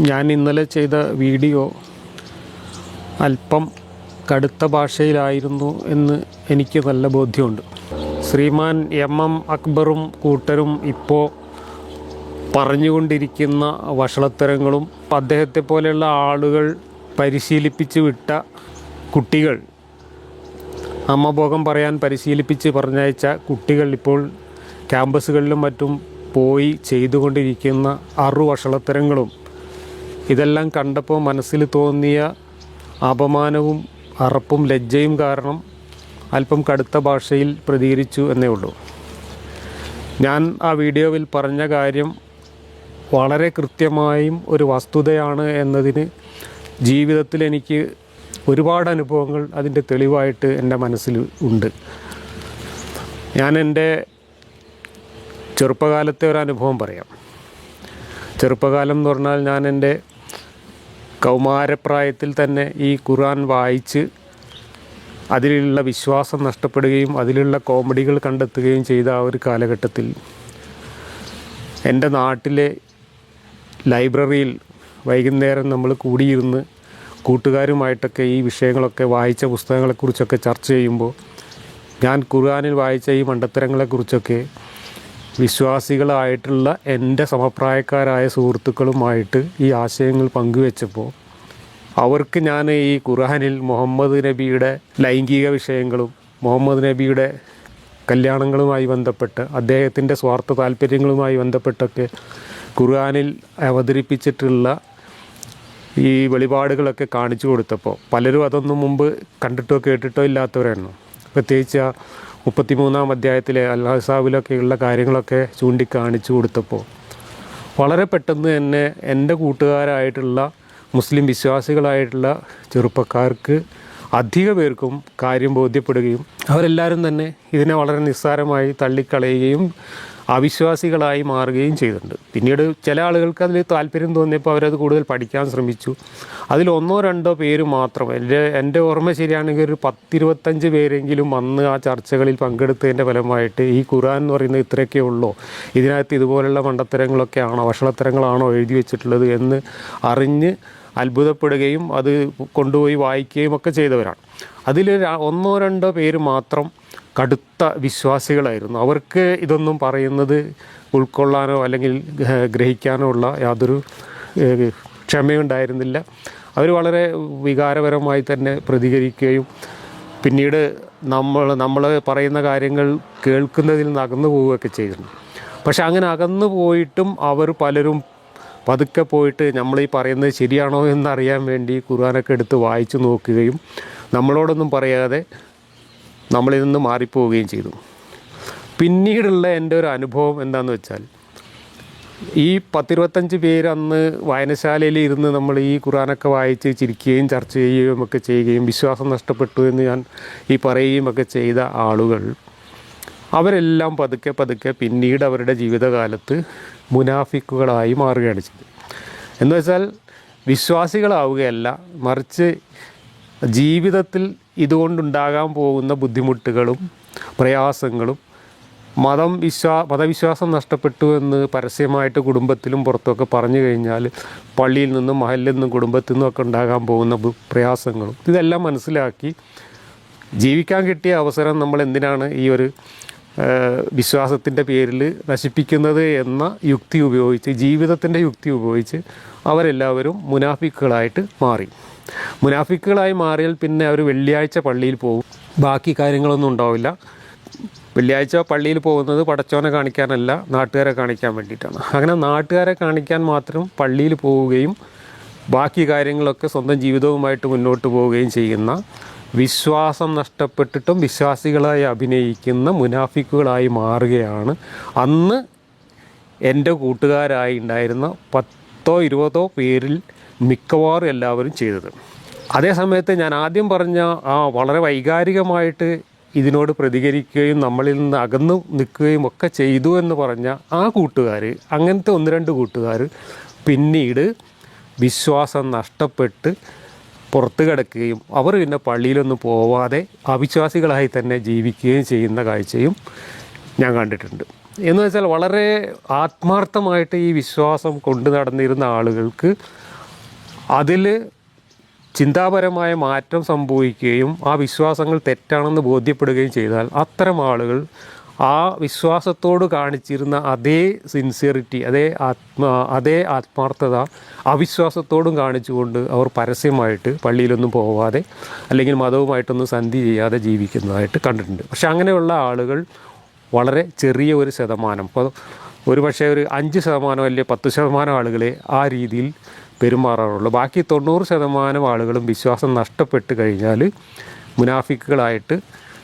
ഞാൻ ഇന്നലെ ചെയ്ത വീഡിയോ അല്പം കടുത്ത ഭാഷയിലായിരുന്നു എന്ന് എനിക്ക് നല്ല ബോധ്യമുണ്ട്. ശ്രീമാൻ എം എം അക്ബറും കൂട്ടരും ഇപ്പോൾ പറഞ്ഞുകൊണ്ടിരിക്കുന്ന വഷളത്തരങ്ങളും അദ്ദേഹത്തെ പോലെയുള്ള ആളുകൾ പരിശീലിപ്പിച്ച് വിട്ട കുട്ടികൾ അമ്മഭോഗം പറയാൻ പരിശീലിപ്പിച്ച് പറഞ്ഞയച്ച കുട്ടികൾ ഇപ്പോൾ ക്യാമ്പസുകളിലും മറ്റും പോയി ചെയ്തുകൊണ്ടിരിക്കുന്ന അറു വഷളത്തരങ്ങളും ഇതെല്ലാം കണ്ടപ്പോൾ മനസ്സിൽ തോന്നിയ അപമാനവും അറപ്പും ലജ്ജയും കാരണം അല്പം കടുത്ത ഭാഷയിൽ പ്രതികരിച്ചു എന്നേ ഉള്ളൂ. ഞാൻ ആ വീഡിയോയിൽ പറഞ്ഞ കാര്യം വളരെ കൃത്യമായും ഒരു വസ്തുതയാണ് എന്നതിന് ജീവിതത്തിൽ എനിക്ക് ഒരുപാട് അനുഭവങ്ങൾ അതിന്റെ തെളിവായിട്ട് എന്റെ മനസ്സിൽ ഉണ്ട്. ഞാൻ എന്റെ ചെറുപ്പകാലത്തെ ഒരു അനുഭവം പറയാം. ചെറുപ്പകാലം എന്ന് പറഞ്ഞാൽ ഞാൻ എന്റെ കൗമാരപ്രായത്തിൽ തന്നെ ഈ ഖുർആൻ വായിച്ച് അതിലുള്ള വിശ്വാസം നഷ്ടപ്പെടുകയും അതിലുള്ള കോമഡികൾ കണ്ടെത്തുകയും ചെയ്ത ആ ഒരു കാലഘട്ടത്തിൽ എന്റെ നാട്ടിലെ ലൈബ്രറിയിൽ വൈകുന്നേരം നമ്മൾ കൂടിയിരുന്ന് കൂട്ടുകാരുമായിട്ടൊക്കെ ഈ വിഷയങ്ങളൊക്കെ വായിച്ച പുസ്തകങ്ങളെക്കുറിച്ചൊക്കെ ചർച്ച ചെയ്യുമ്പോൾ ഞാൻ ഖുർആനിൽ വായിച്ച ഈ മണ്ടത്തരങ്ങളെക്കുറിച്ചൊക്കെ വിശ്വാസികളായിട്ടുള്ള എന്റെ സമപ്രായക്കാരായ സുഹൃത്തുക്കളുമായിട്ട് ഈ ആശയങ്ങൾ പങ്കുവെച്ചപ്പോൾ അവർക്ക് ഞാൻ ഈ ഖുർഹാനിൽ മുഹമ്മദ് നബിയുടെ ലൈംഗിക വിഷയങ്ങളും മുഹമ്മദ് നബിയുടെ കല്യാണങ്ങളുമായി ബന്ധപ്പെട്ട് അദ്ദേഹത്തിന്റെ സ്വാർത്ഥ താല്പര്യങ്ങളുമായി ബന്ധപ്പെട്ടൊക്കെ ഖുർആാനിൽ അവതരിപ്പിച്ചിട്ടുള്ള ഈ വെളിപാടുകളൊക്കെ കാണിച്ചു കൊടുത്തപ്പോൾ പലരും അതൊന്നും മുമ്പ് കണ്ടിട്ടോ കേട്ടിട്ടോ ഇല്ലാത്തവരായിരുന്നു. പ്രത്യേകിച്ച് മുപ്പത്തിമൂന്നാം അധ്യായത്തിലെ അൽഹസാബിലൊക്കെയുള്ള കാര്യങ്ങളൊക്കെ ചൂണ്ടിക്കാണിച്ചു കൊടുത്തപ്പോൾ വളരെ പെട്ടെന്ന് തന്നെ എന്റെ കൂട്ടുകാരായിട്ടുള്ള മുസ്ലിം വിശ്വാസികളായിട്ടുള്ള ചെറുപ്പക്കാർക്ക് അധിക പേർക്കും കാര്യം ബോധ്യപ്പെടുകയും അവരെല്ലാവരും തന്നെ ഇതിനെ വളരെ നിസ്സാരമായി തള്ളിക്കളയുകയും അവിശ്വാസികളായി മാറുകയും ചെയ്തിട്ടുണ്ട്. പിന്നീട് ചില ആളുകൾക്ക് അതിൽ താല്പര്യം തോന്നിയപ്പോൾ അവരത് കൂടുതൽ പഠിക്കാൻ ശ്രമിച്ചു. അതിൽ ഒന്നോ രണ്ടോ പേര് മാത്രം. എന്റെ എന്റെ ഓർമ്മ ശരിയാണെങ്കിൽ ഒരു പത്തിരുപത്തഞ്ച് പേരെങ്കിലും വന്ന് ആ ചർച്ചകളിൽ പങ്കെടുത്തതിന്റെ ഫലമായിട്ട് ഈ ഖുറാൻ എന്ന് പറയുന്നത് ഇത്രയൊക്കെ ഉള്ളോ? ഇതിനകത്ത് ഇതുപോലുള്ള മണ്ടത്തരങ്ങളൊക്കെയാണോ വഷളത്തരങ്ങളാണോ എഴുതി വെച്ചിട്ടുള്ളത് എന്ന് അറിഞ്ഞ് അത്ഭുതപ്പെടുകയും അത് കൊണ്ടുപോയി വായിക്കുകയും ഒക്കെ ചെയ്തവരാണ്. അതിൽ ഒന്നോ രണ്ടോ പേര് മാത്രം കടുത്ത വിശ്വാസികളായിരുന്നു. അവർക്ക് ഇതൊന്നും പറയുന്നത് ഉൾക്കൊള്ളാനോ അല്ലെങ്കിൽ ഗ്രഹിക്കാനോ ഉള്ള യാതൊരു ക്ഷമയുണ്ടായിരുന്നില്ല. അവർ വളരെ വികാരപരമായി തന്നെ പ്രതികരിക്കുകയും പിന്നീട് നമ്മൾ നമ്മൾ പറയുന്ന കാര്യങ്ങൾ കേൾക്കുന്നതിൽ നിന്ന് അകന്നു പോവുകയൊക്കെ ചെയ്തിരുന്നു. പക്ഷെ അങ്ങനെ അകന്നു പോയിട്ടും അവർ പലരും പതുക്കെ പോയിട്ട് നമ്മൾ ഈ പറയുന്നത് ശരിയാണോ എന്നറിയാൻ വേണ്ടി ഖുർആനൊക്കെ എടുത്ത് വായിച്ചു നോക്കുകയും നമ്മളോടൊന്നും പറയാതെ നമ്മളിൽ നിന്ന് മാറിപ്പോവുകയും ചെയ്തു. പിന്നീടുള്ള എന്റെ ഒരു അനുഭവം എന്താണെന്ന് വെച്ചാൽ ഈ പത്തിരുപത്തഞ്ച് പേര് അന്ന് വായനശാലയിൽ ഇരുന്ന് നമ്മൾ ഈ ഖുറാനൊക്കെ വായിച്ച് ചിരിക്കുകയും ചർച്ച ചെയ്യുകയും ഒക്കെ ചെയ്യുകയും വിശ്വാസം നഷ്ടപ്പെട്ടു എന്ന് ഞാൻ ഈ പറയുകയും ഒക്കെ ചെയ്ത ആളുകൾ അവരെല്ലാം പതുക്കെ പതുക്കെ പിന്നീട് അവരുടെ ജീവിതകാലത്ത് മുനാഫിക്കുകളായി മാറുകയാണ് ചെയ്തത്. എന്നുവെച്ചാൽ വിശ്വാസികളാവുകയല്ല മറിച്ച് ജീവിതത്തിൽ ഇതുകൊണ്ടുണ്ടാകാൻ പോകുന്ന ബുദ്ധിമുട്ടുകളും പ്രയാസങ്ങളും മതം വിശ്വാ മതവിശ്വാസം നഷ്ടപ്പെട്ടു എന്ന് പരസ്യമായിട്ട് കുടുംബത്തിലും പുറത്തൊക്കെ പറഞ്ഞു കഴിഞ്ഞാൽ പള്ളിയിൽ നിന്നും മഹലിൽ നിന്നും കുടുംബത്തിൽ നിന്നും ഒക്കെ ഉണ്ടാകാൻ പോകുന്ന പ്രയാസങ്ങളും ഇതെല്ലാം മനസ്സിലാക്കി ജീവിക്കാൻ കിട്ടിയ അവസരം നമ്മൾ എന്തിനാണ് ഈ ഒരു വിശ്വാസത്തിന്റെ പേരിൽ നശിപ്പിക്കുന്നത് എന്ന യുക്തി ഉപയോഗിച്ച് ജീവിതത്തിന്റെ യുക്തി ഉപയോഗിച്ച് അവരെല്ലാവരും മുനാഫിക്കുകളായിട്ട് മാറി. മുനാഫിക്കുകളായി മാറിയാൽ പിന്നെ അവർ വെള്ളിയാഴ്ച പള്ളിയിൽ പോകും. ബാക്കി കാര്യങ്ങളൊന്നും ഉണ്ടാവില്ല. വെള്ളിയാഴ്ച പള്ളിയിൽ പോകുന്നത് പടച്ചോനെ കാണിക്കാനല്ല നാട്ടുകാരെ കാണിക്കാൻ വേണ്ടിയിട്ടാണ്. അങ്ങനെ നാട്ടുകാരെ കാണിക്കാൻ മാത്രം പള്ളിയിൽ പോവുകയും ബാക്കി കാര്യങ്ങളൊക്കെ സ്വന്തം ജീവിതവുമായിട്ട് മുന്നോട്ട് പോവുകയും ചെയ്യുന്ന വിശ്വാസം നഷ്ടപ്പെട്ടിട്ടും വിശ്വാസികളായി അഭിനയിക്കുന്ന മുനാഫിക്കുകളായി മാറുകയാണ്. അന്ന് എന്റെ കൂട്ടുകാരായി ഉണ്ടായിരുന്ന പത്തോ ഇരുപതോ പേരിൽ മിക്കവാറും എല്ലാവരും ചെയ്തത്. അതേ സമയത്ത് ഞാൻ ആദ്യം പറഞ്ഞ ആ വളരെ വൈകാരികമായിട്ട് ഇതിനോട് പ്രതികരിക്കുകയും നമ്മളിൽ നിന്ന് അകന്നു നിൽക്കുകയും ഒക്കെ ചെയ്തു എന്ന് പറഞ്ഞ ആ കൂട്ടുകാർ അങ്ങനത്തെ ഒന്ന് രണ്ട് കൂട്ടുകാർ പിന്നീട് വിശ്വാസം നഷ്ടപ്പെട്ട് പുറത്തു കിടക്കുകയും അവർ പിന്നെ പള്ളിയിലൊന്നും പോവാതെ അവിശ്വാസികളായി തന്നെ ജീവിക്കുകയും ചെയ്യുന്ന കാഴ്ചയും ഞാൻ കണ്ടിട്ടുണ്ട്. എന്ന് വെച്ചാൽ വളരെ ആത്മാർത്ഥമായിട്ട് ഈ വിശ്വാസം കൊണ്ടു നടന്നിരുന്ന ആളുകൾക്ക് അതിൽ ചിന്താപരമായ മാറ്റം സംഭവിക്കുകയും ആ വിശ്വാസങ്ങൾ തെറ്റാണെന്ന് ബോധ്യപ്പെടുകയും ചെയ്താൽ അത്തരം ആളുകൾ ആ വിശ്വാസത്തോട് കാണിച്ചിരുന്ന അതേ സിൻസിയറിറ്റി അതേ ആത്മാ അതേ ആത്മാർത്ഥത അവിശ്വാസത്തോടും കാണിച്ചുകൊണ്ട് അവർ പരസ്യമായിട്ട് പള്ളിയിലൊന്നും പോവാതെ അല്ലെങ്കിൽ മതവുമായിട്ടൊന്നും സന്ധി ചെയ്യാതെ ജീവിക്കുന്നതായിട്ട് കണ്ടിട്ടുണ്ട്. പക്ഷെ അങ്ങനെയുള്ള ആളുകൾ വളരെ ചെറിയ ഒരു ശതമാനം. ഇപ്പോൾ ഒരു പക്ഷേ ഒരു അഞ്ച് ശതമാനം അല്ലെങ്കിൽ പത്ത് ശതമാനം ആളുകളെ ആ രീതിയിൽ പെരുമാറാറുള്ളൂ. ബാക്കി തൊണ്ണൂറ് ശതമാനം ആളുകളും വിശ്വാസം നഷ്ടപ്പെട്ട് കഴിഞ്ഞാൽ മുനാഫിക്കുകളായിട്ട്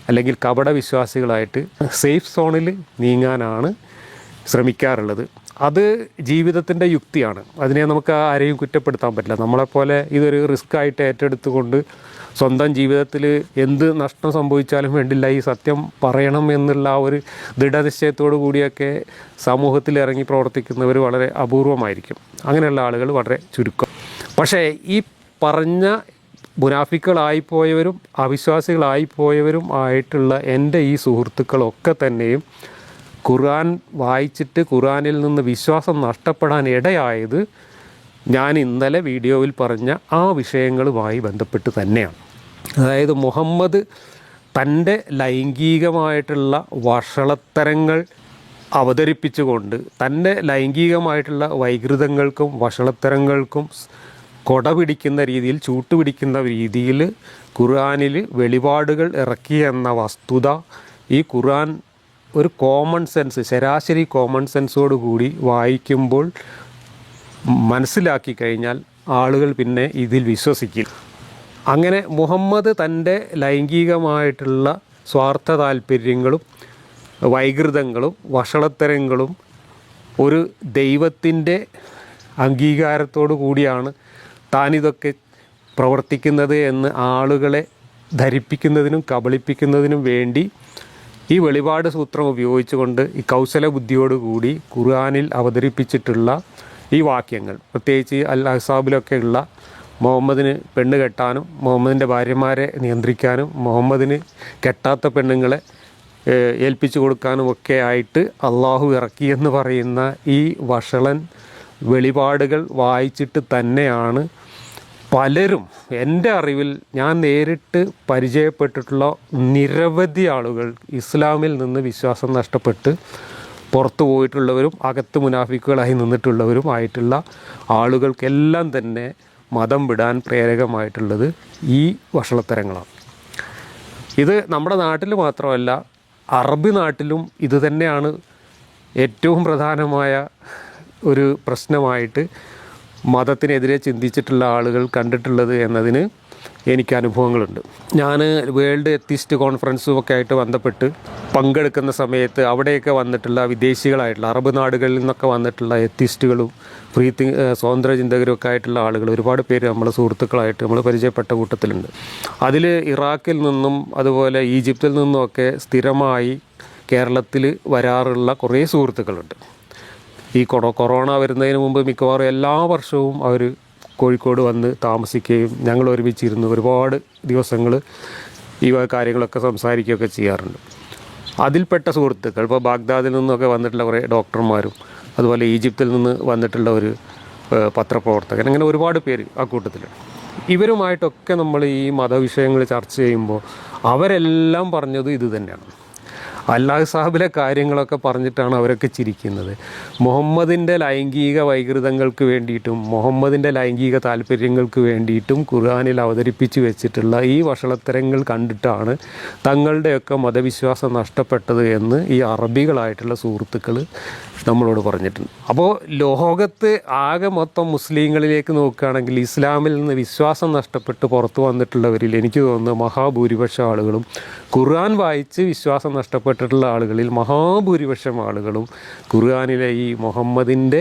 അല്ലെങ്കിൽ കപട വിശ്വാസികളായിട്ട് സേഫ് സോണിൽ നീങ്ങാനാണ് ശ്രമിക്കാറുള്ളത്. അത് ജീവിതത്തിന്റെ യുക്തിയാണ്. അതിനെ നമുക്ക് ആരെയും കുറ്റപ്പെടുത്താൻ പറ്റില്ല. നമ്മളെപ്പോലെ ഇതൊരു റിസ്ക് ആയിട്ട് ഏറ്റെടുത്തുകൊണ്ട് സ്വന്തം ജീവിതത്തിൽ എന്ത് നഷ്ടം സംഭവിച്ചാലും വേണ്ടില്ല ഈ സത്യം പറയണം എന്നുള്ള ആ ഒരു ദൃഢനിശ്ചയത്തോടു കൂടിയൊക്കെ സമൂഹത്തിൽ ഇറങ്ങി പ്രവർത്തിക്കുന്നവർ വളരെ അപൂർവമായിരിക്കും. അങ്ങനെയുള്ള ആളുകൾ വളരെ ചുരുക്കം. പക്ഷേ ഈ പറഞ്ഞ മുനാഫിക്കളായിപ്പോയവരും അവിശ്വാസികളായിപ്പോയവരും ആയിട്ടുള്ള എന്റെ ഈ സുഹൃത്തുക്കളൊക്കെ തന്നെയും ഖുർആൻ വായിച്ചിട്ട് ഖുർആനിൽ നിന്ന് വിശ്വാസം നഷ്ടപ്പെടാൻ ഇടയായത് ഞാൻ ഇന്നലെ വീഡിയോയിൽ പറഞ്ഞ ആ വിഷയങ്ങളുമായി ബന്ധപ്പെട്ട് തന്നെയാണ്. അതായത് മുഹമ്മദ് തന്റെ ലൈംഗികമായിട്ടുള്ള വഷളത്തരങ്ങൾ അവതരിപ്പിച്ചുകൊണ്ട് തന്റെ ലൈംഗികമായിട്ടുള്ള വൈകൃതങ്ങൾക്കും വഷളത്തരങ്ങൾക്കും കൊട പിടിക്കുന്ന രീതിയിൽ ചൂട്ടുപിടിക്കുന്ന രീതിയിൽ ഖുർആനിൽ വെളിപാടുകൾ ഇറക്കി എന്ന വസ്തുത ഈ ഖുർആൻ ഒരു കോമൺ സെൻസ് ശരാശരി കോമൺ സെൻസോട് കൂടി വായിക്കുമ്പോൾ മനസ്സിലാക്കി കഴിഞ്ഞാൽ ആളുകൾ പിന്നെ ഇതിൽ വിശ്വസിക്കില്ല അങ്ങനെ മുഹമ്മദ് തന്റെ ലൈംഗികമായിട്ടുള്ള സ്വാർത്ഥ താല്പര്യങ്ങളും വൈകൃതങ്ങളും വഷളത്തരങ്ങളും ഒരു ദൈവത്തിന്റെ അംഗീകാരത്തോടു കൂടിയാണ് താനിതൊക്കെ പ്രവർത്തിക്കുന്നത് എന്ന് ആളുകളെ ധരിപ്പിക്കുന്നതിനും കബളിപ്പിക്കുന്നതിനും വേണ്ടി ഈ വെളിപാട് സൂത്രം ഉപയോഗിച്ചുകൊണ്ട് ഈ കൗശല ബുദ്ധിയോടുകൂടി ഖുർആാനിൽ അവതരിപ്പിച്ചിട്ടുള്ള ഈ വാക്യങ്ങൾ പ്രത്യേകിച്ച് അൽ അഹ്സാബിലൊക്കെ ഉള്ള മുഹമ്മദിന് പെണ്ണ് കെട്ടാനും മുഹമ്മദിന്റെ ഭാര്യമാരെ നിയന്ത്രിക്കാനും മുഹമ്മദിന് കെട്ടാത്ത പെണ്ണുങ്ങളെ ഏൽപ്പിച്ചു കൊടുക്കാനും ഒക്കെ ആയിട്ട് അള്ളാഹു ഇറക്കിയെന്ന് പറയുന്ന ഈ വഷളൻ വെളിപാടുകൾ വായിച്ചിട്ട് തന്നെയാണ് പലരും എന്റെ അറിവിൽ ഞാൻ നേരിട്ട് പരിചയപ്പെട്ടിട്ടുള്ള നിരവധി ആളുകൾ ഇസ്ലാമിൽ നിന്ന് വിശ്വാസം നഷ്ടപ്പെട്ട് പുറത്തു പോയിട്ടുള്ളവരും അകത്ത് മുനാഫിക്കുകളായി നിന്നിട്ടുള്ളവരും ആയിട്ടുള്ള ആളുകൾക്കെല്ലാം തന്നെ മതം വിടാൻ പ്രേരകമായിട്ടുള്ളത് ഈ വഷളത്തരങ്ങളാണ്. ഇത് നമ്മുടെ നാട്ടിൽ മാത്രമല്ല അറബി നാട്ടിലും ഇതുതന്നെയാണ് ഏറ്റവും പ്രധാനമായ ഒരു പ്രശ്നമായിട്ട് മതത്തിനെതിരെ ചിന്തിച്ചിട്ടുള്ള ആളുകൾ കണ്ടിട്ടുള്ളത് എന്നതിന് എനിക്ക് അനുഭവങ്ങളുണ്ട്. ഞാൻ വേൾഡ് എത്തിസ്റ്റ് കോൺഫറൻസും ഒക്കെ ആയിട്ട് ബന്ധപ്പെട്ട് പങ്കെടുക്കുന്ന സമയത്ത് അവിടെയൊക്കെ വന്നിട്ടുള്ള വിദേശികളായിട്ടുള്ള അറബ് നാടുകളിൽ നിന്നൊക്കെ വന്നിട്ടുള്ള എത്തിസ്റ്റുകളും ഫ്രീ തി സ്വതന്ത്ര ചിന്തകരും ഒക്കെ ആയിട്ടുള്ള ആളുകൾ ഒരുപാട് പേര് നമ്മളെ സുഹൃത്തുക്കളായിട്ട് നമ്മൾ പരിചയപ്പെട്ട കൂട്ടത്തിലുണ്ട്. അതിൽ ഇറാഖിൽ നിന്നും അതുപോലെ ഈജിപ്തിൽ നിന്നുമൊക്കെ സ്ഥിരമായി കേരളത്തിൽ വരാറുള്ള കുറേ സുഹൃത്തുക്കളുണ്ട്. ഈ കൊറോ കൊറോണ വരുന്നതിന് മുമ്പ് മിക്കവാറും എല്ലാ വർഷവും അവർ കോഴിക്കോട് വന്ന് താമസിക്കുകയും ഞങ്ങൾ ഒരുമിച്ചിരുന്ന് ഒരുപാട് ദിവസങ്ങൾ ഈ കാര്യങ്ങളൊക്കെ സംസാരിക്കുകയൊക്കെ ചെയ്യാറുണ്ട്. അതിൽപ്പെട്ട സുഹൃത്തുക്കൾ ഇപ്പോൾ ബാഗ്ദാദിൽ നിന്നൊക്കെ വന്നിട്ടുള്ള കുറേ ഡോക്ടർമാരും അതുപോലെ ഈജിപ്തിൽ നിന്ന് വന്നിട്ടുള്ള ഒരു പത്രപ്രവർത്തകൻ അങ്ങനെ ഒരുപാട് പേര് ആ കൂട്ടത്തിലുണ്ട്. ഇവരുമായിട്ടൊക്കെ നമ്മൾ ഈ മതവിഷയങ്ങൾ ചർച്ച ചെയ്യുമ്പോൾ അവരെല്ലാം പറഞ്ഞത് ഇത് തന്നെയാണ്. അല്ലാഹ് സാഹിബിലെ കാര്യങ്ങളൊക്കെ പറഞ്ഞിട്ടാണ് അവരൊക്കെ ചിരിക്കുന്നത്. മുഹമ്മദിന്റെ ലൈംഗിക വൈകൃതങ്ങൾക്ക് വേണ്ടിയിട്ടും മുഹമ്മദിന്റെ ലൈംഗിക താല്പര്യങ്ങൾക്ക് വേണ്ടിയിട്ടും ഖുർആാനിൽ അവതരിപ്പിച്ച് വെച്ചിട്ടുള്ള ഈ വഷളത്തരങ്ങൾ കണ്ടിട്ടാണ് തങ്ങളുടെയൊക്കെ മതവിശ്വാസം നഷ്ടപ്പെട്ടത് എന്ന് ഈ അറബികളായിട്ടുള്ള സുഹൃത്തുക്കൾ നമ്മളോട് പറഞ്ഞിട്ടുണ്ട്. അപ്പോൾ ലോകത്ത് ആകെ മൊത്തം മുസ്ലിങ്ങളിലേക്ക് നോക്കുകയാണെങ്കിൽ ഇസ്ലാമിൽ നിന്ന് വിശ്വാസം നഷ്ടപ്പെട്ട് പുറത്തു വന്നിട്ടുള്ളവരിൽ എനിക്ക് തോന്നുന്നു മഹാഭൂരിപക്ഷം ആളുകളും ഖുർആൻ വായിച്ച് വിശ്വാസം നഷ്ടപ്പെട്ടിട്ടുള്ള ആളുകളിൽ മഹാഭൂരിപക്ഷം ആളുകളും ഖുർആാനിലെ ഈ മുഹമ്മദിന്റെ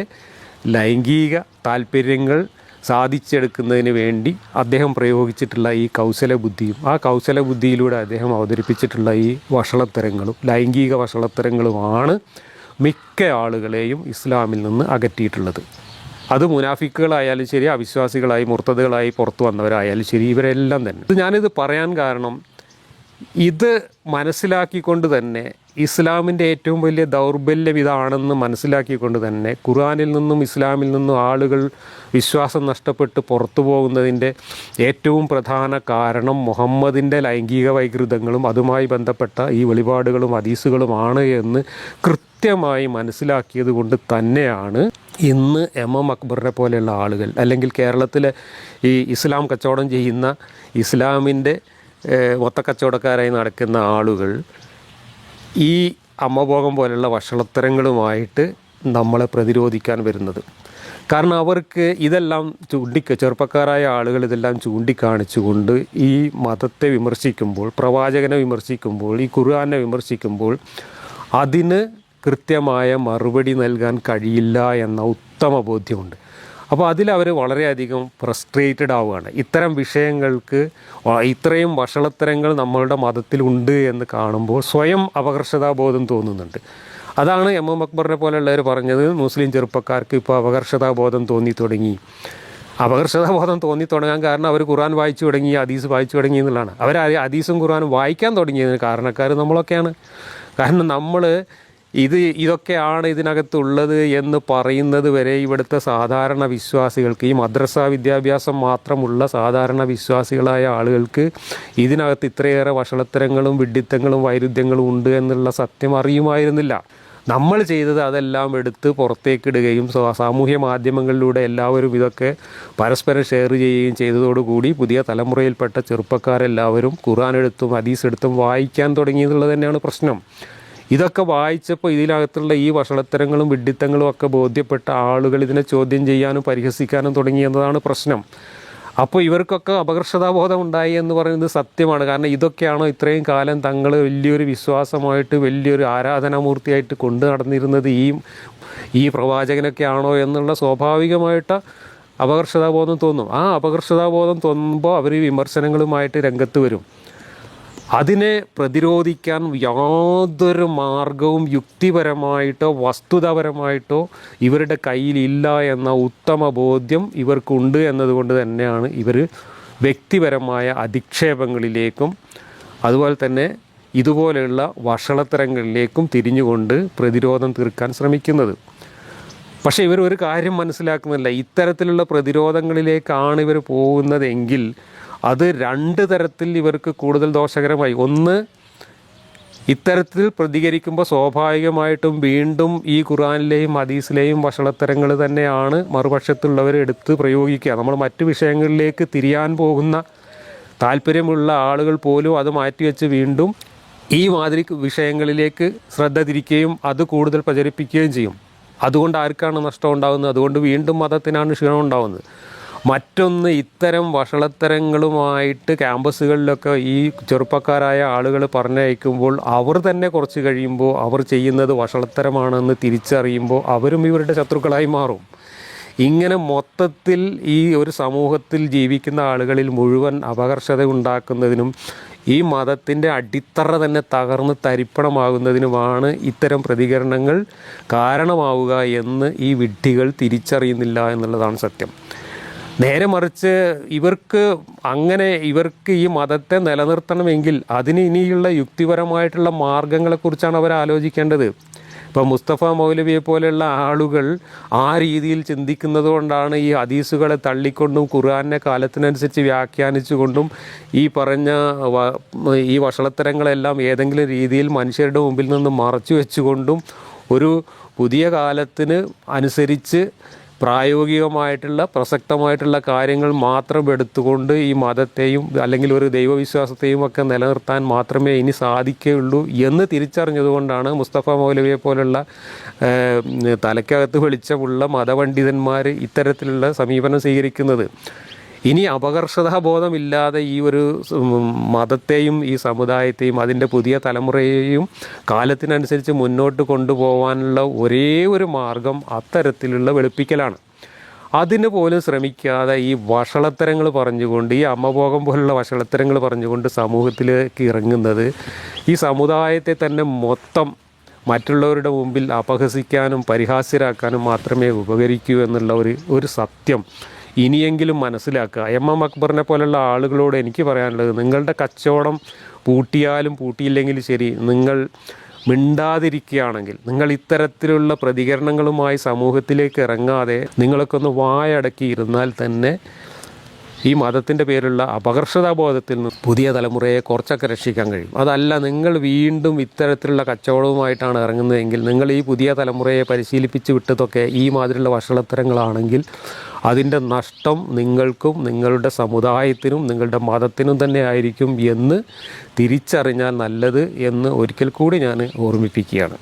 ലൈംഗിക താല്പര്യങ്ങൾ സാധിച്ചെടുക്കുന്നതിന് വേണ്ടി അദ്ദേഹം പ്രയോഗിച്ചിട്ടുള്ള ഈ കൗശല ബുദ്ധിയും ആ കൗശല ബുദ്ധിയിലൂടെ അദ്ദേഹം അവതരിപ്പിച്ചിട്ടുള്ള ഈ വഷളത്തരങ്ങളും ലൈംഗിക വഷളത്തരങ്ങളുമാണ് മിക്ക ആളുകളെയും ഇസ്ലാമിൽ നിന്ന് അകറ്റിയിട്ടുള്ളത്. അത് മുനാഫിക്കുകളായാലും ശരി അവിശ്വാസികളായി മുർത്തതുകളായി പുറത്തു വന്നവരായാലും ശരി ഇവരെല്ലാം തന്നെ. ഞാനിത് പറയാൻ കാരണം ഇത് മനസ്സിലാക്കിക്കൊണ്ട് തന്നെ ഇസ്ലാമിന്റെ ഏറ്റവും വലിയ ദൗർബല്യം ഇതാണെന്ന് മനസ്സിലാക്കിക്കൊണ്ട് തന്നെ ഖുർആനിൽ നിന്നും ഇസ്ലാമിൽ നിന്നും ആളുകൾ വിശ്വാസം നഷ്ടപ്പെട്ട് പുറത്തു പോകുന്നതിന്റെ ഏറ്റവും പ്രധാന കാരണം മുഹമ്മദിന്റെ ലൈംഗിക വൈകൃതങ്ങളും അതുമായി ബന്ധപ്പെട്ട ഈ വെളിപാടുകളും ഹദീസുകളുമാണ് എന്ന് കൃത്യമായി മനസ്സിലാക്കിയത് കൊണ്ട് തന്നെയാണ് ഇന്ന് എം എം അക്ബറിനെ പോലെയുള്ള ആളുകൾ അല്ലെങ്കിൽ കേരളത്തിലെ ഈ ഇസ്ലാം കച്ചവടം ചെയ്യുന്ന ഇസ്ലാമിന്റെ മൊത്തക്കച്ചവടക്കാരായി നടക്കുന്ന ആളുകൾ ഈ അമ്മഭോഗം പോലുള്ള വഷളത്തരങ്ങളുമായിട്ട് നമ്മളെ പ്രതിരോധിക്കാൻ വരുന്നത്. കാരണം അവർക്ക് ഇതെല്ലാം ചൂണ്ടിക്ക ചെറുപ്പക്കാരായ ആളുകൾ ഇതെല്ലാം ചൂണ്ടിക്കാണിച്ചുകൊണ്ട് ഈ മതത്തെ വിമർശിക്കുമ്പോൾ പ്രവാചകനെ വിമർശിക്കുമ്പോൾ ഈ ഖുർആനെ വിമർശിക്കുമ്പോൾ അതിന് കൃത്യമായ മറുപടി നൽകാൻ കഴിയില്ല എന്ന ഉത്തമ ബോധ്യമുണ്ട്. അപ്പോൾ അതിൽ അതിലവർ വളരെയധികം ഫ്രസ്ട്രേറ്റഡ് ആവുകയാണ്. ഇത്തരം വിഷയങ്ങൾക്ക് ഇത്രയും വഷളത്തരങ്ങൾ നമ്മളുടെ മതത്തിലുണ്ട് എന്ന് കാണുമ്പോൾ സ്വയം അപകർഷതാബോധം തോന്നുന്നുണ്ട്. അതാണ് എം എം അക്ബറിനെ പോലെയുള്ളവർ പറഞ്ഞത് മുസ്ലിം ചെറുപ്പക്കാർക്ക് ഇപ്പോൾ അപകർഷതാബോധം തോന്നി തുടങ്ങി. അപകർഷതാബോധം തോന്നി തുടങ്ങാൻ കാരണം അവർ ഖുർആൻ വായിച്ചു തുടങ്ങി അദീസ് വായിച്ചു തുടങ്ങി എന്നുള്ളതാണ്. അവർ ഹദീസും ഖുർആനും വായിക്കാൻ തുടങ്ങിയതിന് കാരണക്കാർ നമ്മളൊക്കെയാണ്. കാരണം നമ്മൾ ഇത് ഇതൊക്കെയാണ് ഇതിനകത്തുള്ളത് എന്ന് പറയുന്നത് വരെ ഇവിടുത്തെ സാധാരണ വിശ്വാസികൾക്ക് ഈ മദ്രസ വിദ്യാഭ്യാസം മാത്രമുള്ള സാധാരണ വിശ്വാസികളായ ആളുകൾക്ക് ഇതിനകത്ത് ഇത്രയേറെ വഷളത്തരങ്ങളും വിഡിത്തങ്ങളും വൈരുദ്ധ്യങ്ങളും ഉണ്ട് എന്നുള്ള സത്യം അറിയുമായിരുന്നില്ല. നമ്മൾ ചെയ്തത് അതെല്ലാം എടുത്ത് പുറത്തേക്കിടുകയും സാമൂഹ്യ മാധ്യമങ്ങളിലൂടെ എല്ലാവരും ഇതൊക്കെ പരസ്പരം ഷെയർ ചെയ്യുകയും ചെയ്തതോടുകൂടി പുതിയ തലമുറയിൽപ്പെട്ട ചെറുപ്പക്കാരെല്ലാവരും ഖുർആൻ എടുത്തും ഹദീസ് എടുത്തും വായിക്കാൻ തുടങ്ങി എന്നുള്ളത് തന്നെയാണ് പ്രശ്നം. ഇതൊക്കെ വായിച്ചപ്പോൾ ഇതിനകത്തുള്ള ഈ വഷളത്തരങ്ങളും വിഡ്ഢിത്തങ്ങളും ഒക്കെ ബോധ്യപ്പെട്ട ആളുകൾ ഇതിനെ ചോദ്യം ചെയ്യാനും പരിഹസിക്കാനും തുടങ്ങി എന്നതാണ് പ്രശ്നം. അപ്പോൾ ഇവർക്കൊക്കെ അപകർഷതാബോധം ഉണ്ടായി എന്ന് പറയുന്നത് സത്യമാണ്. കാരണം ഇതൊക്കെയാണോ ഇത്രയും കാലം തങ്ങൾ വലിയൊരു വിശ്വാസമായിട്ട് വലിയൊരു ആരാധനാമൂർത്തിയായിട്ട് കൊണ്ടു നടന്നിരുന്നത്? ഈ ഈ പ്രവാചകനൊക്കെയാണോ എന്നുള്ള സ്വാഭാവികമായിട്ട് അപകർഷതാബോധം തോന്നും. ആ അപകർഷതാബോധം തോന്നുമ്പോൾ അവർ വിമർശനങ്ങളുമായിട്ട് രംഗത്ത് വരും. അതിനെ പ്രതിരോധിക്കാൻ യാതൊരു മാർഗവും യുക്തിപരമായിട്ടോ വസ്തുതപരമായിട്ടോ ഇവരുടെ കയ്യിലില്ല എന്ന ഉത്തമ ബോധ്യം ഇവർക്കുണ്ട് എന്നതുകൊണ്ട് തന്നെയാണ് ഇവർ വ്യക്തിപരമായ അധിക്ഷേപങ്ങളിലേക്കും അതുപോലെ തന്നെ ഇതുപോലെയുള്ള വഷളത്തരങ്ങളിലേക്കും തിരിഞ്ഞുകൊണ്ട് പ്രതിരോധം തീർക്കാൻ ശ്രമിക്കുന്നത്. പക്ഷേ ഇവർ ഒരു കാര്യം മനസ്സിലാക്കുന്നില്ല. ഇത്തരത്തിലുള്ള പ്രതിരോധങ്ങളിലേക്കാണ് ഇവർ പോകുന്നതെങ്കിൽ അത് രണ്ട് തരത്തിൽ ഇവർക്ക് കൂടുതൽ ദോഷകരമായി. ഒന്ന് ഇത്തരത്തിൽ പ്രതികരിക്കുമ്പോൾ സ്വാഭാവികമായിട്ടും വീണ്ടും ഈ ഖുറാനിലെയും ഹദീസിലെയും വഷളത്തരങ്ങൾ തന്നെയാണ് മറുപക്ഷത്തുള്ളവർ എടുത്ത് പ്രയോഗിക്കുക. നമ്മൾ മറ്റു വിഷയങ്ങളിലേക്ക് തിരിയാൻ പോകുന്ന താല്പര്യമുള്ള ആളുകൾ പോലും അത് മാറ്റിവെച്ച് വീണ്ടും ഈ മാതിരി വിഷയങ്ങളിലേക്ക് ശ്രദ്ധ തിരിക്കുകയും അത് കൂടുതൽ പ്രചരിപ്പിക്കുകയും ചെയ്യും. അതുകൊണ്ട് ആർക്കാണ് നഷ്ടം ഉണ്ടാകുന്നത്? അതുകൊണ്ട് വീണ്ടും മതത്തിനാണ് ക്ഷീണം ഉണ്ടാകുന്നത്. മറ്റൊന്ന് ഇത്തരം വഷളത്തരങ്ങളുമായിട്ട് ക്യാമ്പസുകളിലൊക്കെ ഈ ചെറുപ്പക്കാരായ ആളുകൾ പറഞ്ഞയക്കുമ്പോൾ അവർ തന്നെ കുറച്ച് കഴിയുമ്പോൾ അവർ ചെയ്യുന്നത് വഷളത്തരമാണെന്ന് തിരിച്ചറിയുമ്പോൾ അവരും ഇവരുടെ ശത്രുക്കളായി മാറും. ഇങ്ങനെ മൊത്തത്തിൽ ഈ ഒരു സമൂഹത്തിൽ ജീവിക്കുന്ന ആളുകളിൽ മുഴുവൻ അപകർഷത ഉണ്ടാക്കുന്നതിനും ഈ മതത്തിന്റെ അടിത്തറ തന്നെ തകർന്ന് തരിപ്പണമാകുന്നതിനുമാണ് ഇത്തരം പ്രതികരണങ്ങൾ കാരണമാവുക എന്ന് ഈ വിഡ്ഢികൾ തിരിച്ചറിയുന്നില്ല എന്നുള്ളതാണ് സത്യം. നേരെ മറിച്ച് ഇവർക്ക് അങ്ങനെ ഇവർക്ക് ഈ മതത്തെ നിലനിർത്തണമെങ്കിൽ അതിന് ഇനിയുള്ള യുക്തിപരമായിട്ടുള്ള മാർഗങ്ങളെക്കുറിച്ചാണ് അവർ ആലോചിക്കേണ്ടത്. ഇപ്പോൾ മുസ്തഫ മൗലവിയെ പോലെയുള്ള ആളുകൾ ആ രീതിയിൽ ചിന്തിക്കുന്നത് കൊണ്ടാണ് ഈ ഹദീസുകളെ തള്ളിക്കൊണ്ടും ഖുർആാനിനെ കാലത്തിനനുസരിച്ച് വ്യാഖ്യാനിച്ചുകൊണ്ടും ഈ പറഞ്ഞ ഈ വഷളത്തരങ്ങളെല്ലാം ഏതെങ്കിലും രീതിയിൽ മനുഷ്യരുടെ മുമ്പിൽ നിന്ന് മറച്ചു വെച്ചുകൊണ്ടും ഒരു പുതിയ കാലത്തിന് അനുസരിച്ച് പ്രായോഗികമായിട്ടുള്ള പ്രസക്തമായിട്ടുള്ള കാര്യങ്ങൾ മാത്രം എടുത്തുകൊണ്ട് ഈ മതത്തെയും അല്ലെങ്കിൽ ഒരു ദൈവവിശ്വാസത്തെയും ഒക്കെ നിലനിർത്താൻ മാത്രമേ ഇനി സാധിക്കുകയുള്ളൂ എന്ന് തിരിച്ചറിഞ്ഞതുകൊണ്ടാണ് മുസ്തഫ മൗലവിയെ പോലുള്ള തലയ്ക്കകത്ത് വെളിച്ചമുള്ള മതപണ്ഡിതന്മാർ ഇത്തരത്തിലുള്ള സമീപനം സ്വീകരിക്കുന്നത്. ഇനി അപകർഷതാബോധമില്ലാതെ ഈ ഒരു മതത്തെയും ഈ സമുദായത്തെയും അതിന്റെ പുതിയ തലമുറയെയും കാലത്തിനനുസരിച്ച് മുന്നോട്ട് കൊണ്ടുപോകാനുള്ള ഒരേ ഒരു മാർഗം അത്തരത്തിലുള്ള വെളുപ്പിക്കലാണ്. അതിന് പോലും ശ്രമിക്കാതെ ഈ വഷളത്തരങ്ങൾ പറഞ്ഞുകൊണ്ട് ഈ അമ്മഭോഗം പോലുള്ള വഷളത്തരങ്ങൾ പറഞ്ഞുകൊണ്ട് സമൂഹത്തിലേക്ക് ഇറങ്ങുന്നത് ഈ സമുദായത്തെ തന്നെ മൊത്തം മറ്റുള്ളവരുടെ മുമ്പിൽ അപഹസിക്കാനും പരിഹാസ്യരാക്കാനും മാത്രമേ ഉപകരിക്കൂ എന്നുള്ള ഒരു ഒരു സത്യം ഇനിയെങ്കിലും മനസ്സിലാക്കുക. എം എം അക്ബറിനെ പോലുള്ള ആളുകളോട് എനിക്ക് പറയാനുള്ളത് നിങ്ങളുടെ കച്ചവടം പൂട്ടിയാലും പൂട്ടിയില്ലെങ്കിലും ശരി നിങ്ങൾ മിണ്ടാതിരിക്കുകയാണെങ്കിൽ നിങ്ങൾ ഇത്തരത്തിലുള്ള പ്രതികരണങ്ങളുമായി സമൂഹത്തിലേക്ക് ഇറങ്ങാതെ നിങ്ങളൊക്കെ ഒന്ന് വായടക്കി ഇരുന്നാൽ തന്നെ ഈ മതത്തിന്റെ പേരുള്ള അപകർഷതാബോധത്തിൽ നിന്ന് പുതിയ തലമുറയെ കുറച്ചൊക്കെ രക്ഷിക്കാൻ കഴിയും. അതല്ല നിങ്ങൾ വീണ്ടും ഇത്തരത്തിലുള്ള കച്ചവടവുമായിട്ടാണ് ഇറങ്ങുന്നതെങ്കിൽ നിങ്ങൾ ഈ പുതിയ തലമുറയെ പരിശീലിപ്പിച്ച് വിട്ടതൊക്കെ ഈ മാതിരിയുള്ള വഷളത്തരങ്ങളാണെങ്കിൽ അതിന്റെ നഷ്ടം നിങ്ങൾക്കും നിങ്ങളുടെ സമുദായത്തിനും നിങ്ങളുടെ മതത്തിനും തന്നെ ആയിരിക്കും എന്ന് തിരിച്ചറിഞ്ഞാൽ നല്ലത് എന്ന് ഒരിക്കൽ കൂടി ഞാൻ ഓർമ്മിപ്പിക്കുകയാണ്.